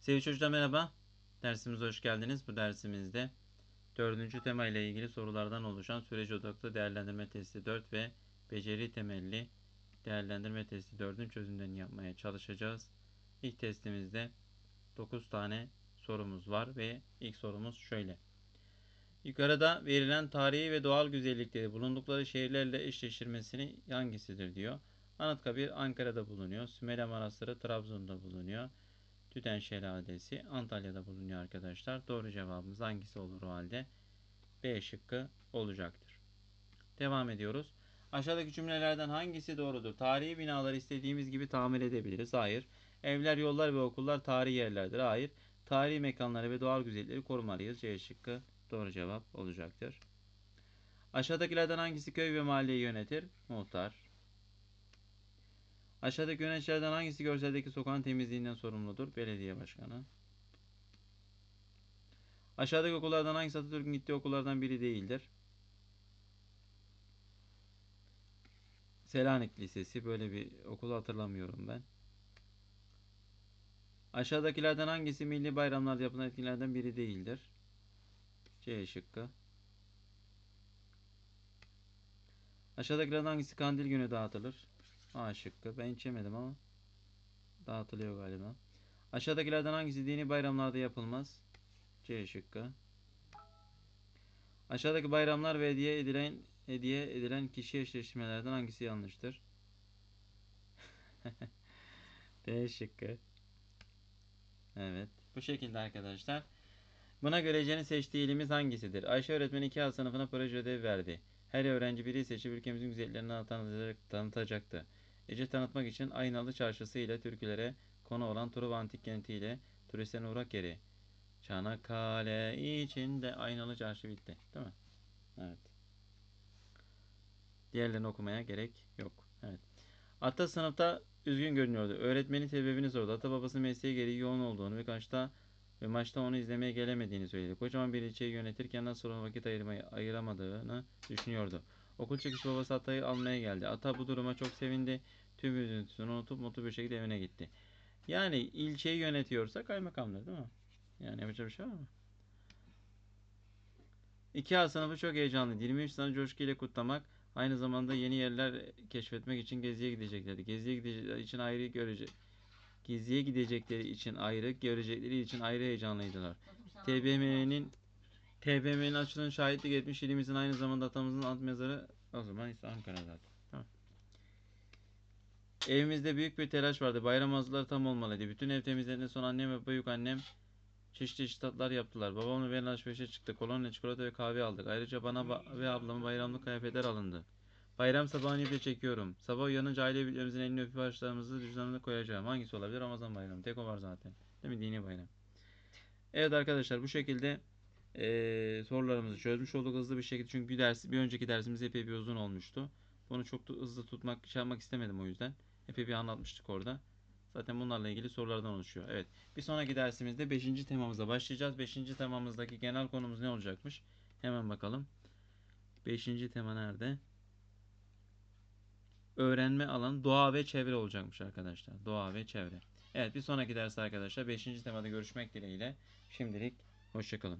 Sevgili çocuklar merhaba. Dersimize hoş geldiniz. Bu dersimizde dördüncü tema ile ilgili sorulardan oluşan süreç odaklı değerlendirme testi 4 ve beceri temelli değerlendirme testi 4'ün çözümlerini yapmaya çalışacağız. İlk testimizde 9 tane sorumuz var ve ilk sorumuz şöyle. Yukarıda verilen tarihi ve doğal güzellikleri bulundukları şehirlerle eşleştirmesini hangisidir diyor. Anıtkabir Ankara'da bulunuyor. Sümele Manastırı Trabzon'da bulunuyor. Tüten Şelalesi Antalya'da bulunuyor arkadaşlar. Doğru cevabımız hangisi olur o halde? B şıkkı olacaktır. Devam ediyoruz. Aşağıdaki cümlelerden hangisi doğrudur? Tarihi binaları istediğimiz gibi tamir edebiliriz. Hayır. Evler, yollar ve okullar tarihi yerlerdir. Hayır. Tarihi mekanları ve doğal güzellikleri korumalıyız. C şıkkı doğru cevap olacaktır. Aşağıdakilerden hangisi köy ve mahalleyi yönetir? Muhtar. Aşağıdaki yöneticilerden hangisi görseldeki sokağın temizliğinden sorumludur? Belediye başkanı. Aşağıdaki okullardan hangisi Atatürk'ün gittiği okullardan biri değildir? Selanik Lisesi. Böyle bir okulu hatırlamıyorum ben. Aşağıdakilerden hangisi milli bayramlarda yapılan etkinlerden biri değildir? C şıkkı. Aşağıdakilerden hangisi kandil günü dağıtılır? A şıkkı. Ben hiç yemedim ama dağıtılıyor galiba. Aşağıdakilerden hangisi dini bayramlarda yapılmaz? C şıkkı. Aşağıdaki bayramlar ve hediye edilen hediye edilen kişi eşleştirmelerden hangisi yanlıştır? D şıkkı. Evet. Bu şekilde arkadaşlar. Buna göre Ece'nin seçtiği hangisidir? Ayşe öğretmen 2A sınıfına proje ödevi verdi. Her öğrenci biri seçip ülkemizin güzelliklerini tanıtacak, tanıtacaktı. Ece tanıtmak için Aynalı Çarşısı ile türkülere konu olan Truva Antik Kenti ile turistlerin uğrak yeri. Çanakkale içinde Aynalı Çarşı bitti. Değil mi? Evet. Diğerlerini okumaya gerek yok. Evet. Ata sınıfta üzgün görünüyordu. Öğretmenin sebebini sordu. Ata babası mesleği gereği yoğun olduğunu ve kaçta ve maçta onu izlemeye gelemediğini söyledi. Kocaman bir ilçeyi yönetirken nasıl ona vakit ayırmayı ayıramadığını düşünüyordu. Okul çıkışı babası Ata'yı almaya geldi. Ata bu duruma çok sevindi. Tüm üzüntüsünü unutup mutlu bir şekilde evine gitti. Yani ilçeyi yönetiyorsa kaymakamdır değil mi? Yani yapacak bir şey var mı? 2A sınıfı çok heyecanlı. 23 sene coşkuyla kutlamak, aynı zamanda yeni yerler keşfetmek için geziye gideceklerdi. Geziye gidecekleri için ayrı görecek. Geziye gidecekleri için ayrı, görecekleri için ayrı heyecanlıydılar. TBMM'nin TBMM'nin açılışına şahitlik etmiş ilimizin aynı zamanda atamızın alt mezarı o zaman işte Ankara zaten. Tamam. Evimizde büyük bir telaş vardı. Bayram hazırlıkları tam olmalıydı. Bütün ev temizlediğinden sonra annem ve büyük annem çeşit çeşit tatlar yaptılar. Babamla ben alışverişe çıktık. Kolonya, çikolata ve kahve aldık. Ayrıca bana ba- ve ablama bayramlık kıyafetler alındı. Bayram sabahını iple çekiyorum. Sabah uyanınca aile büyüklerimizin elini öpüp harçlarımızı cüzdanına koyacağım. Hangisi olabilir? Ramazan bayramı. Tek o var zaten. Değil mi? Dini bayram. Evet arkadaşlar bu şekilde eee, sorularımızı çözmüş olduk hızlı bir şekilde. Çünkü bir ders, bir önceki dersimiz epey bir uzun olmuştu. Bunu çok da hızlı tutmak, şey yapmak istemedim o yüzden. Epey bir anlatmıştık orada. Zaten bunlarla ilgili sorulardan oluşuyor. Evet. Bir sonraki dersimizde 5. temamıza başlayacağız. 5. temamızdaki genel konumuz ne olacakmış? Hemen bakalım. 5. tema nerede? Öğrenme alanı doğa ve çevre olacakmış arkadaşlar. Doğa ve çevre. Evet bir sonraki ders arkadaşlar 5. temada görüşmek dileğiyle. Şimdilik hoşçakalın.